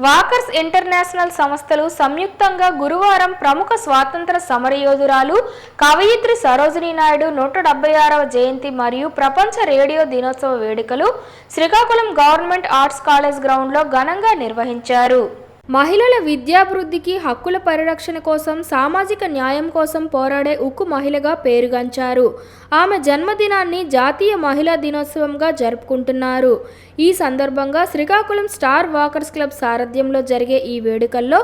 Walkers international సంస్థలు సంయుక్తంగా గురువారం ప్రముఖ స్వాతంత్ర సమరయోధురాలు కవయిత్రి సరోజినీ నాయుడు నూట డెబ్బై ఆరవ జయంతి మరియు ప్రపంచ రేడియో దినోత్సవ వేడుకలు శ్రీకాకుళం గవర్నమెంట్ ఆర్ట్స్ కాలేజ్ గ్రౌండ్లో ఘనంగా నిర్వహించారు. మహిళల విద్యాభివృద్ధికి హక్కుల పరిరక్షణ కోసం సామాజిక న్యాయం కోసం పోరాడే ఉక్కు మహిళగా పేరుగాంచారు. ఆమె జన్మదినాన్ని జాతీయ మహిళా దినోత్సవంగా జరుపుకుంటున్నారు. ఈ సందర్భంగా శ్రీకాకుళం స్టార్ వాకర్స్ క్లబ్ సారథ్యంలో జరిగే ఈ వేడుకల్లో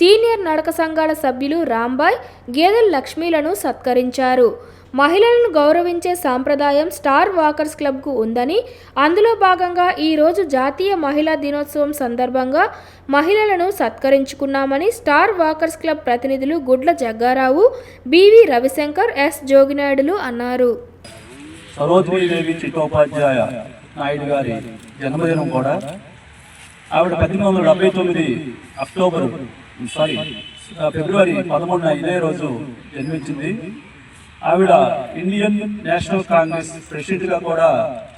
సీనియర్ నడక సంఘాల సభ్యులు రాంబాయ్ గేదెల లక్ష్మీలను సత్కరించారు. మహిళలను గౌరవించే సాంప్రదాయం స్టార్ వాకర్స్ క్లబ్కు ఉందని అందులో భాగంగా ఈరోజు జాతీయ మహిళా దినోత్సవం సందర్భంగా మహిళలను సత్కరించుకున్నామని స్టార్ వాకర్స్ క్లబ్ ప్రతినిధులు గుడ్ల జగ్గారావు బివి రవిశంకర్ ఎస్ జోగినాయుడులు అన్నారు. సరోజినీదేవి చిత్తోపాధ్యాయ నాయుడు గారి జన్మదినం కూడా ఆవిడ పద్దెనిమిది వందల డెబ్బై తొమ్మిది అక్టోబర్ సారీ ఫిబ్రవరి పదమూడున ఇదే రోజు జన్మించింది. ఆవిడ ఇండియన్ నేషనల్ కాంగ్రెస్ ప్రెసిడెంట్గా కూడా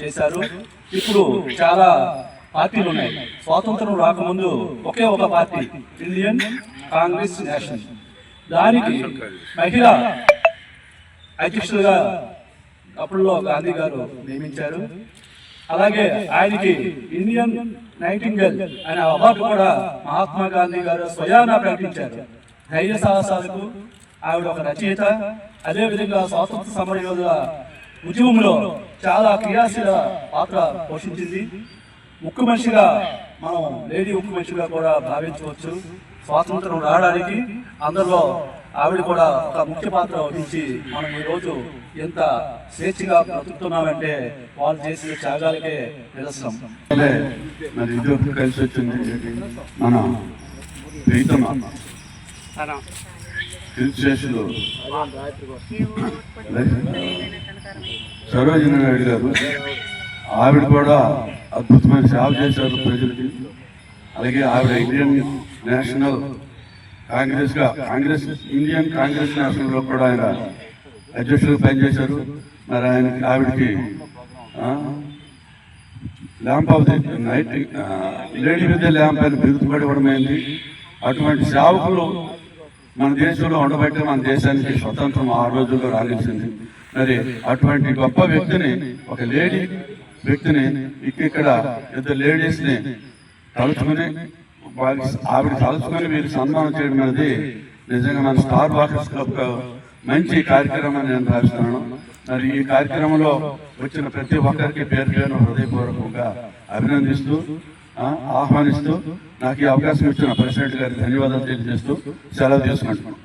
చేశారు. ఇప్పుడు చాలా పార్టీలు ఉన్నాయి. స్వాతంత్రం రాకముందు ఒకే ఒక పార్టీ ఇండియన్ కాంగ్రెస్ నేషనల్ దానికి మహిళ అధ్యక్షులుగా అప్పుడులో గాంధీ గారు నియమించారు. అలాగే ఆయనకి ఇండియన్ నైటింగల్ అనే అవార్డు కూడా మహాత్మా గాంధీ గారు స్వయానా ప్రకటించారు. ధైర్య సాహసాలకు ఆవిడ ఒక రచయిత అదేవిధంగా స్వాతంత్ర సమర యోధుల ఉద్యమంలో చాలా క్రియాశీల పాత్ర పోషించింది. ఉక్కు మనిషిగా మనం లేడీ ఉక్కు మనిషిగా కూడా భావించవచ్చు. స్వాతంత్రం రావడానికి అందరిలో ఆవిడ కూడా ఒక ముఖ్య పాత్ర వహించి మనం ఈ రోజు ఎంత స్వేచ్ఛగా బ్రతుకుతున్నామంటే వాళ్ళు చేసిన త్యాగాలకే మరి ఇది కలిసి వచ్చింది మన ప్రీతమ. కీర్తిశేషులు సరోజిని నాయుడు గారు ఆవిడ కూడా అద్భుతమైన సేవ చేశారు ప్రజలకి. అలాగే ఆవిడ ఇండియన్ నేషనల్ కాంగ్రెస్గా కాంగ్రెస్ ఇండియన్ కాంగ్రెస్ నేషనల్లో కూడా ఆయన అధ్యక్షులుగా పనిచేశారు. మరి ఆయన ఆవిడకి lamp of the night lady with lamp అని బిరుదు ఇవ్వడమైంది అటువంటి సేవకులు మన దేశంలో ఉండబట్టే మన దేశానికి స్వతంత్రం ఆ రోజుల్లో రాలిసింది మరి అటువంటి గొప్ప వ్యక్తిని ఒక లేడీ వ్యక్తిని ఇక్కడ ఇద్దరు లేడీస్ని తలుచుకుని వారి ఆవిడ తలుచుకొని వీరు సన్మానం చేయడం అనేది నిజంగా మన స్టార్ వాకర్స్ క్లబ్ మంచి కార్యక్రమం నేను భావిస్తున్నాను. మరి ఈ కార్యక్రమంలో వచ్చిన ప్రతి ఒక్కరికి పేరు పేరు హృదయపూర్వకంగా అభినందిస్తూ ఆహ్వానిస్తూ నాకు ఈ అవకాశం ఇచ్చిన ప్రెసిడెంట్ గారికి ధన్యవాదాలు తెలియజేస్తూ సెలవు తీసుకుంటున్నాను.